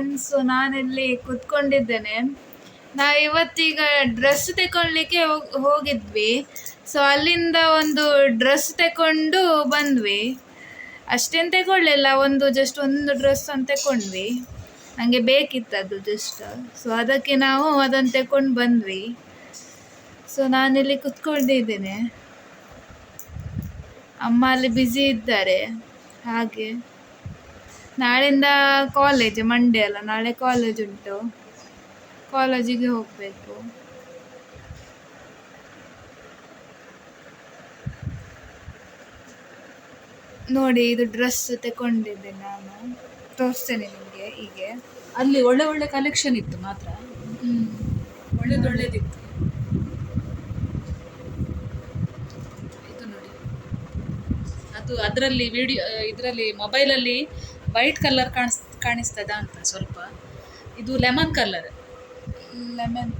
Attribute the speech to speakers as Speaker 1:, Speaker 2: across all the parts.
Speaker 1: Friends ನಾನಿಲ್ಲಿ ಕುತ್ಕೊಂಡಿದ್ದೇನೆ. ನಾ ಇವತ್ತೀಗ dress ತಗೊಳ್ಲಿಕ್ಕೆ ಹೋಗ್- ಹೋಗಿದ್ವಿ. ಸೊ ಅಲ್ಲಿಂದ ಒಂದು ಡ್ರೆಸ್ ತಕೊಂಡು ಬಂದ್ವಿ. ಅಷ್ಟೇನು ತಗೊಳ್ಳಿಲ್ಲ ಒಂದು ಜಸ್ಟ್ ಒಂದು ಡ್ರೆಸ್ ಅಂತ ತಗೊಂಡ್ವಿ ನನಗೆ ಬೇಕಿತ್ತು ಅದು ಜಸ್ಟ್ ಸೊ ಅದಕ್ಕೆ ನಾವು ಅದನ್ನು ತಕೊಂಡು ಬಂದ್ವಿ. ಸೊ ನಾನಿಲ್ಲಿ ಕುತ್ಕೊಂಡಿದ್ದೇನೆ. ಅಮ್ಮ ಅಲ್ಲಿ ಬ್ಯುಸಿ ಇದ್ದಾರೆ. ಹಾಗೆ. ನಾಳೆಯಿಂದ ಕಾಲೇಜ್ ಮಂಡೇ ಅಲ್ಲ ನಾಳೆ ಕಾಲೇಜ್ ಉಂಟು. ಕಾಲೇಜಿಗೆ ಹೋಗಬೇಕು. ನೋಡಿ ಇದು ಡ್ರೆಸ್ ತಗೊಂಡಿದ್ದೆ ನಾನು. ತೋರಿಸ್ತೇನೆ ನಿಮಗೆ ಹೀಗೆ.
Speaker 2: ಅಲ್ಲಿ ಒಳ್ಳೆ ಒಳ್ಳೆ ಕಲೆಕ್ಷನ್ ಇತ್ತು ಮಾತ್ರ. ಒಳ್ಳೇದೊಳ್ಳೇದಿತ್ತು ಇದು ನೋಡಿ. ಅದು ಅದರಲ್ಲಿ ವಿಡಿಯೋ ಇದರಲ್ಲಿ ಮೊಬೈಲಲ್ಲಿ ವೈಟ್ ಕಲರ್ ಕಾಣಿಸ್ ಕಾಣಿಸ್ತದ ಅಂತ ಸ್ವಲ್ಪ. ಇದು lemon colour.
Speaker 1: Lemon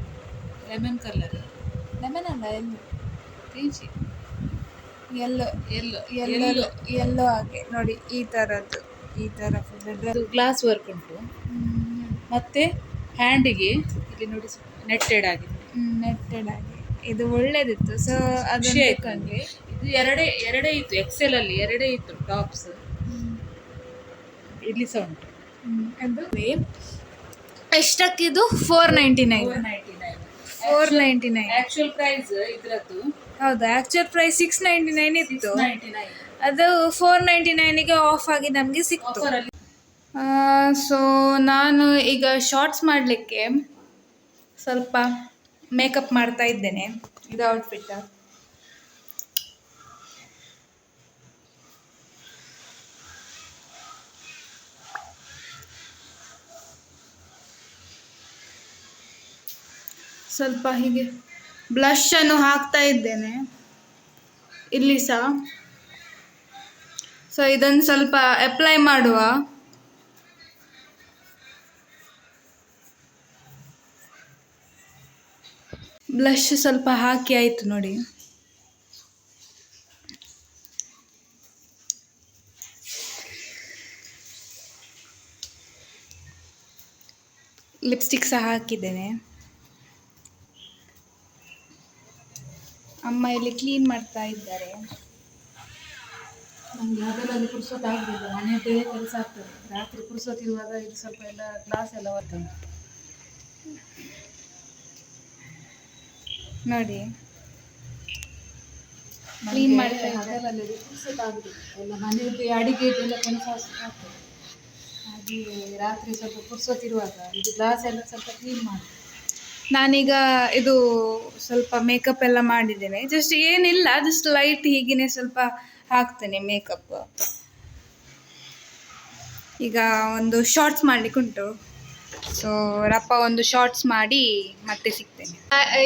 Speaker 2: lemon colour.
Speaker 1: Lemon ಅಲ್ಲ ಎಲ್ಲೋ.
Speaker 2: ಪೀಚಿ.
Speaker 1: ಎಲ್ಲೋ
Speaker 2: ಎಲ್ಲೋ
Speaker 1: ಎಲ್ಲೋ
Speaker 2: ಎಲ್ಲೋ.
Speaker 1: ಹಾಗೆ. ನೋಡಿ ಈ ಥರದ್ದು ಈ ಥರ
Speaker 2: ಅದು ಗ್ಲಾಸ್ ವರ್ಕ್ ಉಂಟು. ಮತ್ತು ಹ್ಯಾಂಡಿಗೆ ಇಲ್ಲಿ ನೋಡಿ ನೆಟ್ಟೆಡ್ ಆಗಿದೆ
Speaker 1: ನೆಟ್ಟೆಡ್ ಆಗಿ. ಇದು ಒಳ್ಳೇದಿತ್ತು. ಸೊ ಅದು
Speaker 2: ಇದು ಎರಡೇ ಎರಡೇ ಇತ್ತು. ಎಕ್ಸೆಲ್ ಅಲ್ಲಿ ಎರಡೇ ಇತ್ತು ಟಾಪ್ಸ್ ಇಲ್ಲಿ ಸಹ ಉಂಟು
Speaker 1: ಎಷ್ಟಕ್ಕಿದು? Four ninety nine
Speaker 2: four ninety nine
Speaker 1: four ninety nine
Speaker 2: actual price ಇದ್ರದ್ದು?
Speaker 1: ಹೌದು actual price six ninety nine ಇತ್ತು.
Speaker 2: ನೈಂಟಿ ನೈನ್
Speaker 1: ಅದು ಫೋರ್ ನೈಂಟಿ ನೈನಿಗೆ ಆಫ್ ಆಗಿ ನಮಗೆ ಸಿಕ್ತು. ಸೊ ನಾನು ಈಗ ಶಾರ್ಟ್ಸ್ ಮಾಡಲಿಕ್ಕೆ ಸ್ವಲ್ಪ ಮೇಕಪ್ ಮಾಡ್ತಾ ಇದ್ದೇನೆ. ಇದು ಔಟ್ಫಿಟ್ ಸ್ವಲ್ಪ ಹೀಗೆ ಬ್ಲಷನ್ನು ಹಾಕ್ತಾ ಇದ್ದೇನೆ. ಇಲ್ಲಿ ಸಹ ಸೊ ಇದನ್ನು ಸ್ವಲ್ಪ ಅಪ್ಲೈ ಮಾಡುವ. ಬ್ಲಷ್ ಸ್ವಲ್ಪ ಹಾಕಿ ಆಯಿತು ನೋಡಿ. ಲಿಪ್ಸ್ಟಿಕ್ ಸಹ ಹಾಕಿದ್ದೇನೆ. ಅಮ್ಮ ಇಲ್ಲಿ ಕ್ಲೀನ್ ಮಾಡ್ತಾ ಇದ್ದಾರೆ.
Speaker 2: ನಮಗೆ ಅದರಲ್ಲಿ ಆಗ್ಬೋದು. ಮನೆ ಮನೆಯದ್ದೇ ಕೆಲಸ ಆಗ್ತದೆ. ರಾತ್ರಿ ಪುರ್ಸೊತ್ತಿರುವಾಗ ಇದು ಸ್ವಲ್ಪ ಎಲ್ಲ ಗ್ಲಾಸ್ ಎಲ್ಲ ಬರ್ತದೆ
Speaker 1: ನೋಡಿ. ಕ್ಲೀನ್ ಮಾಡ್ತಾ.
Speaker 2: ಅದರಲ್ಲಿ ಪುರ್ಸೊತ್ತು ಆಗುದಿಲ್ಲ ಎಲ್ಲ ಮನೆಯದ್ದು ಎಲ್ಲ ಕೆಲಸ ಆಗ್ತದೆ. ಹಾಗೆ ರಾತ್ರಿ ಸ್ವಲ್ಪ ಪುರ್ಸೊತ್ತಿರುವಾಗ ಇದು ಗ್ಲಾಸ್ ಎಲ್ಲ ಸ್ವಲ್ಪ ಕ್ಲೀನ್ ಮಾಡಿ
Speaker 1: ನಾನೀಗ ಇದು ಸ್ವಲ್ಪ ಮೇಕಪ್ ಎಲ್ಲ ಮಾಡಿದ್ದೇನೆ. ಜಸ್ಟ್ ಏನಿಲ್ಲ ಜಸ್ಟ್ ಲೈಟ್ ಹೀಗೇನೆ ಸ್ವಲ್ಪ ಹಾಕ್ತೇನೆ ಮೇಕಪ್ ಈಗ ಒಂದು ಶಾರ್ಟ್ಸ್ ಮಾಡ್ಲಿಕ್ಕೆ ಉಂಟು. ಸೊ ರಪ್ಪ ಒಂದು ಶಾರ್ಟ್ಸ್ ಮಾಡಿ ಮತ್ತೆ ಸಿಗ್ತೇನೆ.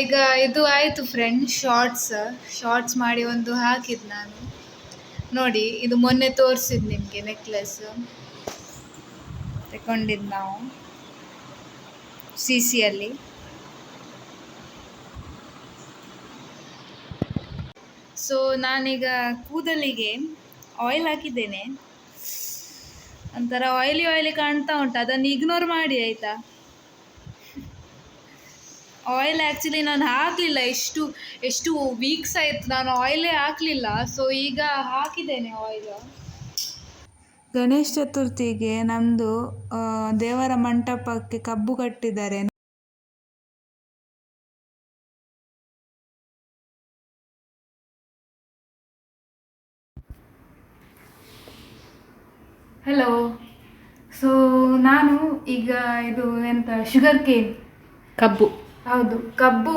Speaker 1: ಈಗ ಇದು ಆಯಿತು ಫ್ರೆಂಡ್ ಶಾರ್ಟ್ಸ್ ಶಾರ್ಟ್ಸ್ ಮಾಡಿ ಒಂದು ಹಾಕಿದ್ದು ನಾನು. ನೋಡಿ, ಇದು ಮೊನ್ನೆ ತೋರಿಸಿದ್ದು ನಿಮಗೆ ನೆಕ್ಲೆಸ್ ತಗೊಂಡಿದ್ದು ನಾವು. ಸಿ ಸಿಯಲ್ಲಿ ಸೊ ನಾನೀಗ ಕೂದಲಿಗೆ ಆಯಿಲ್ ಹಾಕಿದ್ದೇನೆ. ಒಂಥರ ಆಯಿಲಿ ಆಯಿಲಿ ಕಾಣ್ತಾ ಉಂಟು. ಅದನ್ನು ಇಗ್ನೋರ್ ಮಾಡಿ, ಆಯಿತಾ? ಆಯಿಲ್ ಆ್ಯಕ್ಚುಲಿ ನಾನು ಹಾಕಲಿಲ್ಲ. ಎಷ್ಟು ಎಷ್ಟು ವೀಕ್ಸ್ ಆಯಿತು ನಾನು ಆಯಿಲೇ ಹಾಕಲಿಲ್ಲ. ಸೊ ಈಗ ಹಾಕಿದ್ದೇನೆ ಆಯಿಲ್ ಗಣೇಶ ಚತುರ್ಥಿಗೆ ನಮ್ಮದು ದೇವರ ಮಂಟಪಕ್ಕೆ ಕಬ್ಬು ಕಟ್ಟಿದ್ದಾರೆ. ಹಲೋ ಸೊ ನಾನು ಈಗ ಇದು ಎಂತ ಶುಗರ್ ಕೇನ್
Speaker 2: ಕಬ್ಬು.
Speaker 1: ಹೌದು ಕಬ್ಬು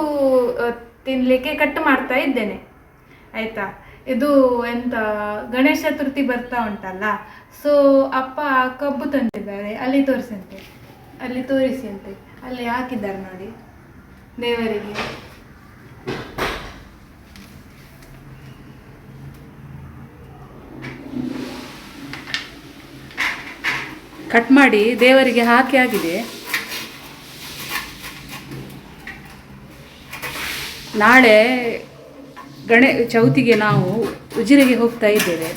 Speaker 1: ತಿನ್ನಲಿಕ್ಕೆ ಕಟ್ ಮಾಡ್ತಾ ಇದ್ದೇನೆ. ಆಯಿತಾ? ಇದು ಎಂತ ಗಣೇಶ ಚತುರ್ಥಿ ಬರ್ತಾ ಉಂಟಲ್ಲ? ಸೊ ಅಪ್ಪ ಕಬ್ಬು ತಂದಿದ್ದಾರೆ. ಅಲ್ಲಿ ತೋರಿಸಂತೆ. ಅಲ್ಲಿ ತೋರಿಸಿ ಅಂತೆ ಅಲ್ಲಿ ಹಾಕಿದ್ದಾರೆ ನೋಡಿ. ದೇವರಿಗೆ.
Speaker 2: ಕಟ್ ಮಾಡಿ ದೇವರಿಗೆ ಹಾಕಿ ಆಗಿದೆ. ನಾಳೆ ಗಣೇ, ಚೌತಿಗೆ ನಾವು ಉಜಿರೆಗೆ ಹೋಗ್ತಾ ಇದ್ದೇವೆ.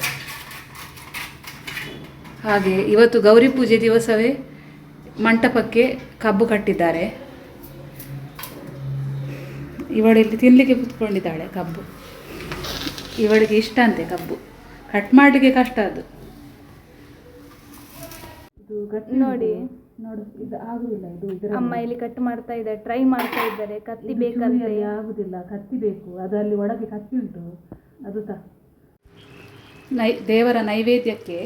Speaker 2: ಹಾಗೆ ಇವತ್ತು ಗೌರಿ ಪೂಜೆ ದಿವಸವೇ ಮಂಟಪಕ್ಕೆ ಕಬ್ಬು ಕಟ್ಟಿದ್ದಾರೆ. ಇವಳಿಲ್ಲಿ ತಿನ್ನಲಿಕ್ಕೆ ಕುತ್ಕೊಂಡಿದ್ದಾಳೆ ಕಬ್ಬು. ಇವಳಿಗೆ ಇಷ್ಟ ಅಂತೆ ಕಬ್ಬು. ಕಟ್ ಮಾಡಲಿಕ್ಕೆ ಕಷ್ಟ ಅದು. ಗಟ್ಟಿ
Speaker 1: ನೋಡಿ.
Speaker 2: ನೋಡು ಇದು ಆಗುದಿಲ್ಲ ಇದು ಇದರ
Speaker 1: ಅಮ್ಮ ಇಲ್ಲಿ ಕಟ್ ಮಾಡ್ತಾ ಇದ್ದಾರೆ ಟ್ರೈ ಮಾಡ್ತಾ ಇದ್ದಾರೆ ಕತ್ತಿ ಬೇಕಂತೆ.
Speaker 2: ಆಗುದಿಲ್ಲ ಕತ್ತಿ ಬೇಕು ಅದು ಅಲ್ಲಿ ಒಳಗೆ ಕತ್ತಿ ಉಂಟು ಅದು ತ ನೈ ದೇವರ ನೈವೇದ್ಯಕ್ಕೆ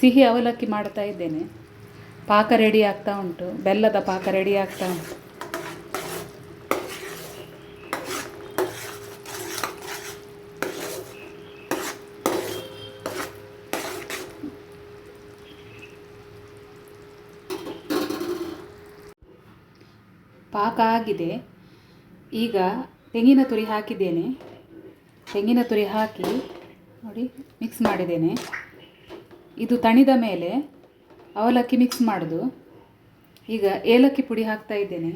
Speaker 2: ಸಿಹಿ ಅವಲಕ್ಕಿ ಮಾಡ್ತಾ ಇದ್ದೇನೆ. ಪಾಕ ರೆಡಿ ಆಗ್ತಾ ಉಂಟು ಬೆಲ್ಲದ ಪಾಕ ರೆಡಿ ಆಗ್ತಾ ಉಂಟು ಪಾಕ ಆಗಿದೆ ಈಗ ತೆಂಗಿನ ತುರಿ ಹಾಕಿದ್ದೇನೆ. ತೆಂಗಿನ ತುರಿ ಹಾಕಿ ನೋಡಿ ಮಿಕ್ಸ್ ಮಾಡಿದ್ದೇನೆ. ಇದು ತಣಿದ ಮೇಲೆ ಅವಲಕ್ಕಿ ಮಿಕ್ಸ್ ಮಾಡೋದು. ಈಗ ಏಲಕ್ಕಿ ಪುಡಿ ಹಾಕ್ತಾ ಇದ್ದೇನೆ.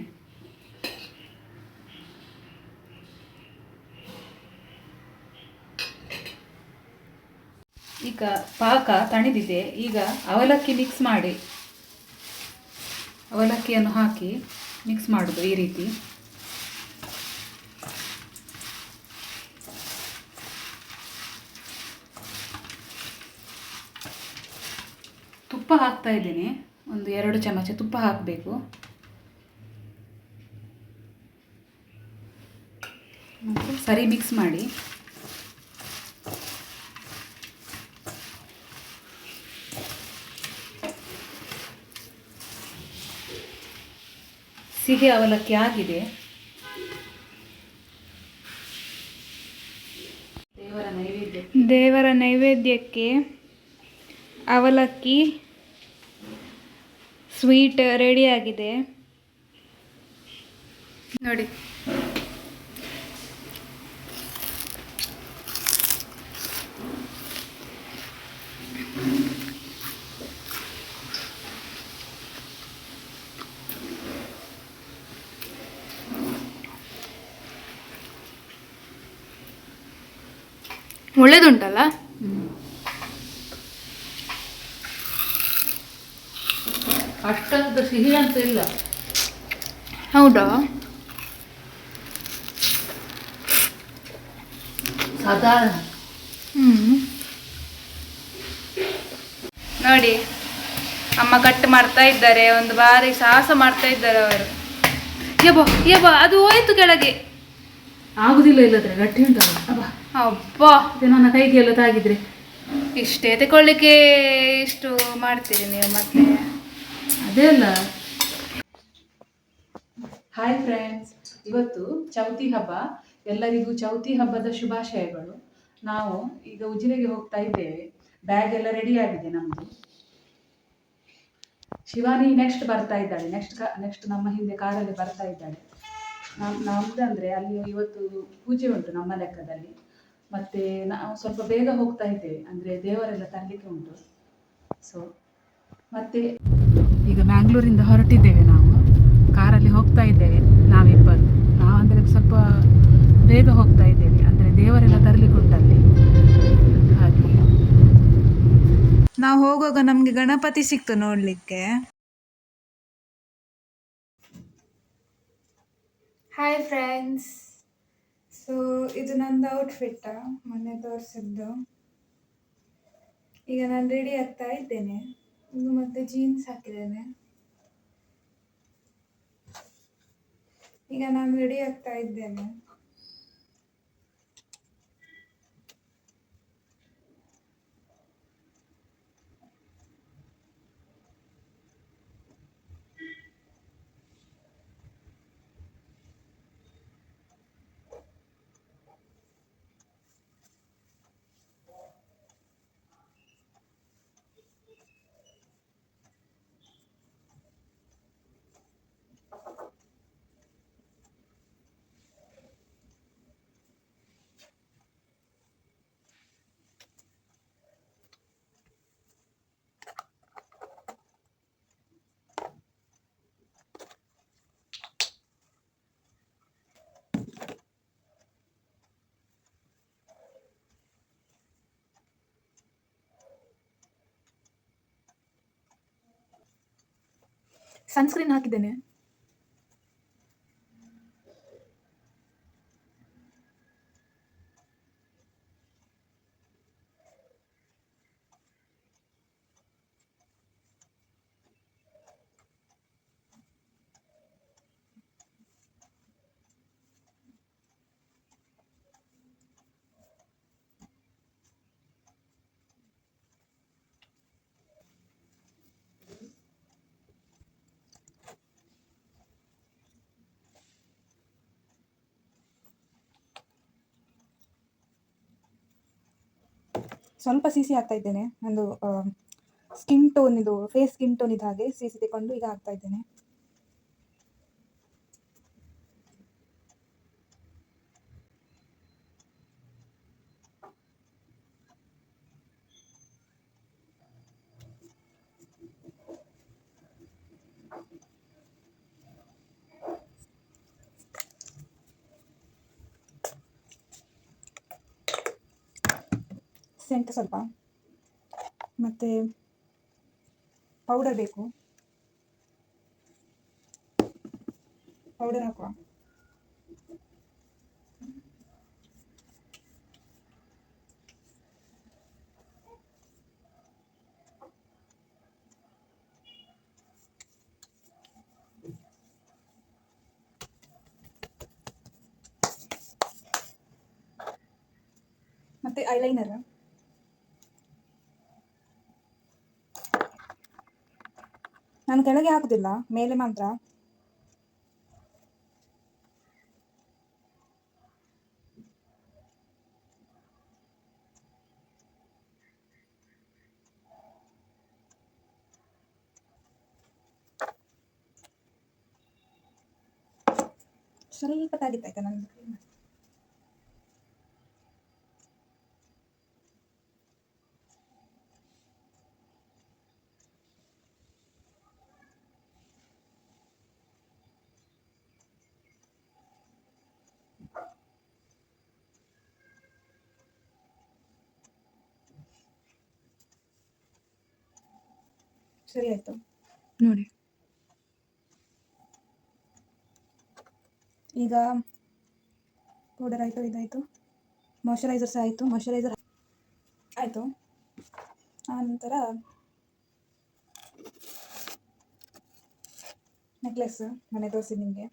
Speaker 2: ಈಗ ಪಾಕ ತಣಿದಿದೆ. ಈಗ ಅವಲಕ್ಕಿ ಮಿಕ್ಸ್ ಮಾಡಿ ಅವಲಕ್ಕಿಯನ್ನು ಹಾಕಿ ಮಿಕ್ಸ್ ಮಾಡೋದು ಈ ರೀತಿ. ತುಪ್ಪ ಹಾಕ್ತಾ ಇದ್ದೀನಿ. ಒಂದು ಎರಡು ಚಮಚ ತುಪ್ಪ ಹಾಕಬೇಕು. ಸರಿ ಮಿಕ್ಸ್ ಮಾಡಿ. ಸಿಹಿ ಅವಲಕ್ಕಿ ಆಗಿದೆ. ದೇವರ ನೈವೇದ್ಯ.
Speaker 1: ದೇವರ ನೈವೇದ್ಯಕ್ಕೆ ಅವಲಕ್ಕಿ ಸ್ವೀಟ್ ರೆಡಿಯಾಗಿದೆ ನೋಡಿ ಒಳ್ಳೇದುಂಟಲ್ಲ
Speaker 2: ಅಷ್ಟಂತ ಸಿಹಿ ಅಂತ ಇಲ್ಲ.
Speaker 1: ಹೌದಾ?
Speaker 2: ಸಾಧಾರಣ
Speaker 1: ಹ್ಮ್. ನೋಡಿ ಅಮ್ಮ ಕಟ್ ಮಾಡ್ತಾ ಇದ್ದಾರೆ ಒಂದು ಬಾರಿ ಸಾಹಸ ಮಾಡ್ತಾ ಇದ್ದಾರೆ ಅವರು. ಯಬ್ಬ ಯಬ್ಬ ಅದು ಹೋಯ್ತು ಕೆಳಗೆ.
Speaker 2: ಆಗುದಿಲ್ಲ ಇಲ್ಲದ್ರೆ ಗಟ್ಟಿ ಉಂಟಲ್ಲ? ಅಬ್ಬಾ.
Speaker 1: ಅಬ್ಬಾ
Speaker 2: ಇದು ನನ್ನ ಕೈಗೆ ಎಲ್ಲ ತಾಗಿದ್ರೆ
Speaker 1: ಇಷ್ಟೇ ತಗೊಳ್ಳಿಕ್ಕೆ ಇಷ್ಟು ಮಾಡ್ತೀರಿ ನೀವು ಮತ್ತೆ?
Speaker 2: ಅದೇ ಅಲ್ಲ. ಹಾಯ್ ಫ್ರೆಂಡ್ಸ್ ಇವತ್ತು ಚೌತಿ ಹಬ್ಬ. ಎಲ್ಲರಿಗೂ ಚೌತಿ ಹಬ್ಬದ ಶುಭಾಶಯಗಳು. ನಾವು ಈಗ ಉಜಿರೆಗೆ ಹೋಗ್ತಾ ಇದ್ದೇವೆ. ಬ್ಯಾಗ್ ಎಲ್ಲ ರೆಡಿ ಆಗಿದೆ ನಮ್ಮದು ಶಿವಾನಿ ನೆಕ್ಸ್ಟ್ ಬರ್ತಾ ಇದ್ದಾಳೆ. ನೆಕ್ಸ್ಟ್ ನೆಕ್ಸ್ಟ್ ನಮ್ಮ ಹಿಂದೆ ಕಾರಲ್ಲಿ ಬರ್ತಾ ಇದ್ದಾಳೆ. ನಮ್ ನಮ್ದಂದ್ರೆ ಅಲ್ಲಿ ಇವತ್ತು ಪೂಜೆ ಉಂಟು ನಮ್ಮ ಲೆಕ್ಕದಲ್ಲಿ. ಮತ್ತೆ ನಾವು ಸ್ವಲ್ಪ ಬೇಗ ಹೋಗ್ತಾ ಇದ್ದೇವೆ. ಅಂದ್ರೆ ದೇವರೆಲ್ಲ ತರಲಿಕ್ಕೆ ಉಂಟು. ಸೊ ಮತ್ತೆ ಈಗ ಮ್ಯಾಂಗ್ಳೂರಿಂದ ಹೊರಟಿದ್ದೇವೆ ನಾವು. ಕಾರಲ್ಲಿ ಹೋಗ್ತಾ ಇದ್ದೇವೆ ನಾವಿಬ್ಬರು. ನಾವು ಅಂದ್ರೆ ಸ್ವಲ್ಪ ಬೇಗ ಹೋಗ್ತಾ ಇದ್ದೇವೆ. ಅಂದರೆ ದೇವರೆಲ್ಲ ತರಲಿಕ್ಕೆ ಉಂಟಲ್ಲಿ ಹಾಗೆ.
Speaker 1: ನಾವು ಹೋಗುವಾಗ ನಮಗೆ ಗಣಪತಿ ಸಿಕ್ತು ನೋಡ್ಲಿಕ್ಕೆ. ಹಾಯ್ ಫ್ರೆಂಡ್ಸ್ ಇದು ನಂದು ಔಟ್ಫಿಟ್ ಮೊನ್ನೆ ತೋರಿಸಿದ್ದು. ಈಗ ನಾನು ರೆಡಿ ಆಗ್ತಾ ಇದ್ದೇನೆ. ಇದು ಮತ್ತೆ ಜೀನ್ಸ್ ಹಾಕಿದ್ದೇನೆ. ಈಗ ನಾನು ರೆಡಿ ಆಗ್ತಾ ಇದ್ದೇನೆ.
Speaker 3: ಸನ್ಸ್ಕ್ರೀನ್ ಹಾಕಿದ್ದೇನೆ. ಸ್ವಲ್ಪ ಸಿ ಸಿ ಹಾಕ್ತಾ ಇದ್ದೇನೆ. ಒಂದು ಸ್ಕಿನ್ ಟೋನ್ ಇದು ಫೇಸ್ ಸ್ಕಿನ್ ಟೋನ್ ಇದ್ದ ಹಾಗೆ ಸಿ ಸಿ ತಗೊಂಡು ಈಗ ಹಾಕ್ತಾ ಇದ್ದೇನೆ. ಸೆಂಟ್ ಸ್ವಲ್ಪ. ಮತ್ತು ಪೌಡರ್ ಬೇಕು. ಪೌಡರ್ ಹಾಕುವ. ಮತ್ತು ಐಲೈನರ್ ನಾನು ಕೆಳಗೆ ಹಾಕುದಿಲ್ಲ ಮೇಲೆ ಮಾತ್ರ. ಸ್ವಲ್ಪ ತಾಗಿತ್ತಾಯ್ತಾ ನನ್ನ ಸರಿ ಆಯ್ತು. ನೋಡಿ. ಈಗ ಪೌಡರ್ ಆಯಿತು ಇದಾಯಿತು. ಮಾಯಶ್ಚರೈಸರ್ ಸಹ ಆಯಿತು ಮಾಯಶ್ಚರೈಸರ್ ಆಯಿತು. ಆನಂತರ ನೆಕ್ಲೆಸ್ ಮನೆ ತೋರಿಸಿ ನಿಮಗೆ.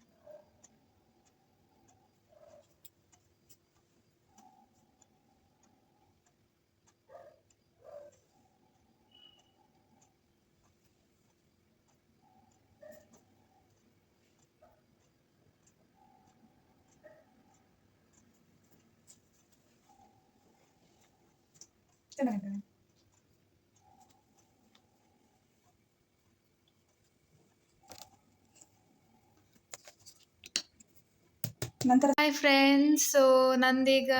Speaker 3: ನಂತರ
Speaker 1: ಹಾಯ್ ಫ್ರೆಂಡ್ಸ್ ಸೊ ನಂದೀಗ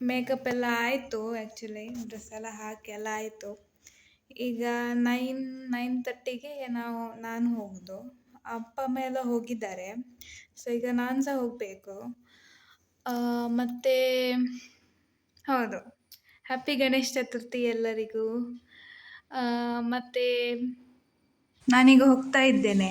Speaker 1: ಮೇಕಪ್ ಎಲ್ಲ ಆಯಿತು ಆ್ಯಕ್ಚುಲಿ ಡ್ರೆಸ್ ಎಲ್ಲ ಹಾಕಿ ಎಲ್ಲ ಆಯಿತು. ಈಗ ನೈನ್ ನೈನ್ ತರ್ಟಿಗೆ ನಾವು, ನಾನು ಹೋಗೋದು. ಅಪ್ಪ ಅಮ್ಮ ಎಲ್ಲ ಹೋಗಿದ್ದಾರೆ. ಸೊ ಈಗ ನಾನು ಸಹ ಹೋಗಬೇಕು. ಮತ್ತು ಹೌದು ಹ್ಯಾಪಿ ಗಣೇಶ ಚತುರ್ಥಿ ಎಲ್ಲರಿಗೂ. ಮತ್ತು ನಾನೀಗ ಹೋಗ್ತಾ ಇದ್ದೇನೆ.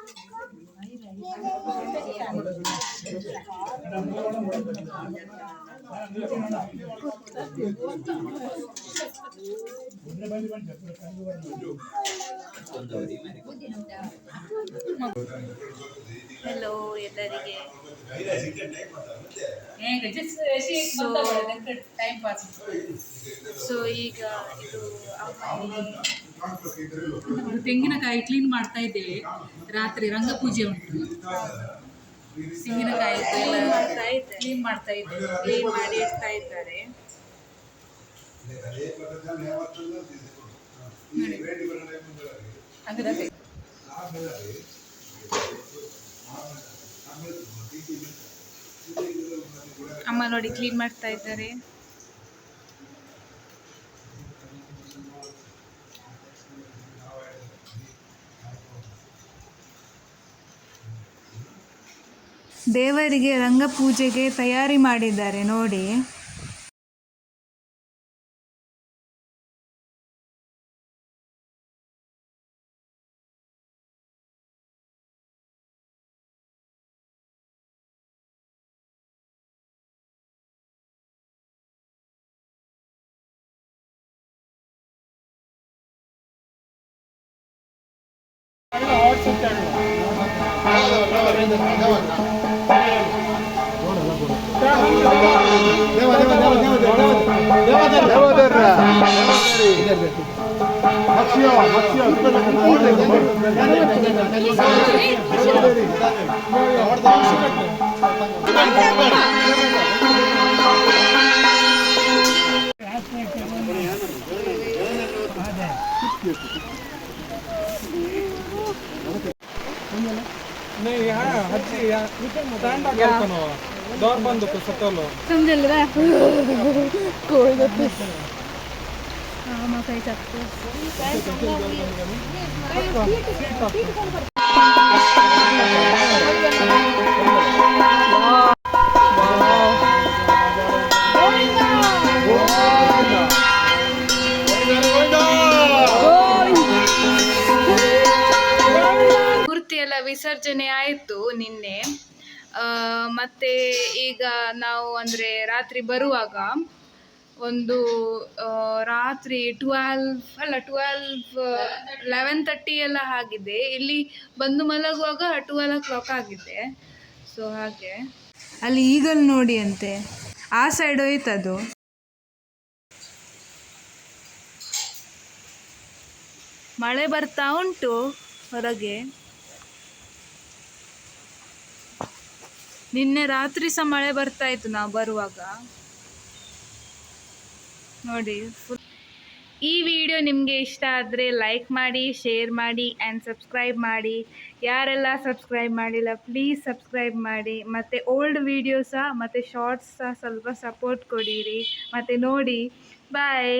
Speaker 1: చెప్పారు ಹೆಲೋ ಎಲ್ಲರಿಗೆ. ಸೊ ಈಗ ಇದು
Speaker 2: ತೆಂಗಿನಕಾಯಿ ಕ್ಲೀನ್ ಮಾಡ್ತಾ ಇದ್ದೇವೆ. ರಾತ್ರಿ ರಂಗಪೂಜೆ ಉಂಟು. ತೆಂಗಿನಕಾಯಿ ಕ್ಲೀನ್
Speaker 1: ಮಾಡ್ತಾ ಇದ್ದೆ
Speaker 2: ಕ್ಲೀನ್ ಮಾಡ್ತಾ ಇದ್ದೇವೆ.
Speaker 1: ಕ್ಲೀನ್ ಮಾಡಿ ಇಡ್ತಾ ಇದ್ದಾರೆ. ಅಮ್ಮ ನೋಡಿ ಕ್ಲೀನ್ ಮಾಡ್ತಾ ಇದ್ದಾರೆ. ದೇವರಿಗೆ ರಂಗ ಪೂಜೆಗೆ ತಯಾರಿ ಮಾಡಿದ್ದಾರೆ ನೋಡಿ.
Speaker 4: ದೇವದೇವ ಡೋರ್ ಬಂದು ಸತ್ತೋಲು ಸಮಜಲ್ವಾ ಕೋಲ್ಡ್ ಆಮ
Speaker 1: ಕೈ ಸತ್ತು ವಿಸರ್ಜನೆ ಆಯಿತು ನಿನ್ನೆ. ಮತ್ತೆ ಈಗ ನಾವು ಅಂದರೆ ರಾತ್ರಿ ಬರುವಾಗ ಒಂದು ರಾತ್ರಿ ಟ್ವೆಲ್ವ್ ಅಲ್ಲ ಟ್ವೆಲ್ವ್ ಲೆವೆನ್ ತರ್ಟಿ ಎಲ್ಲ ಆಗಿದೆ. ಇಲ್ಲಿ ಬಂದು ಮಲಗುವಾಗ ಟ್ವೆಲ್ ಓ ಕ್ಲಾಕ್ ಆಗಿದೆ. ಸೊ ಹಾಗೆ. ಅಲ್ಲಿ ಈಗಲ್ ನೋಡಿ ಅಂತೆ. ಆ ಸೈಡ್ ಹೋಯ್ತದು. ಮಳೆ ಬರ್ತಾ ಉಂಟು ಹೊರಗೆ. ನಿನ್ನೆ ರಾತ್ರಿ ಸಹ ಮಳೆ ಬರ್ತಾ ಇತ್ತು ನಾವು ಬರುವಾಗ. ನೋಡಿ ಈ ವಿಡಿಯೋ ನಿಮಗೆ ಇಷ್ಟ ಆದರೆ ಲೈಕ್ ಮಾಡಿ ಶೇರ್ ಮಾಡಿ ಆ್ಯಂಡ್ ಸಬ್ಸ್ಕ್ರೈಬ್ ಮಾಡಿ. ಯಾರೆಲ್ಲ ಸಬ್ಸ್ಕ್ರೈಬ್ ಮಾಡಿಲ್ಲ ಪ್ಲೀಸ್ ಸಬ್ಸ್ಕ್ರೈಬ್ ಮಾಡಿ. ಮತ್ತು ಓಲ್ಡ್ ವಿಡಿಯೋ ಸಹ, ಮತ್ತು ಶಾರ್ಟ್ಸ್ ಸಹ ಸ್ವಲ್ಪ ಸಪೋರ್ಟ್ ಕೊಡಿರಿ. ಮತ್ತು ನೋಡಿ ಬಾಯ್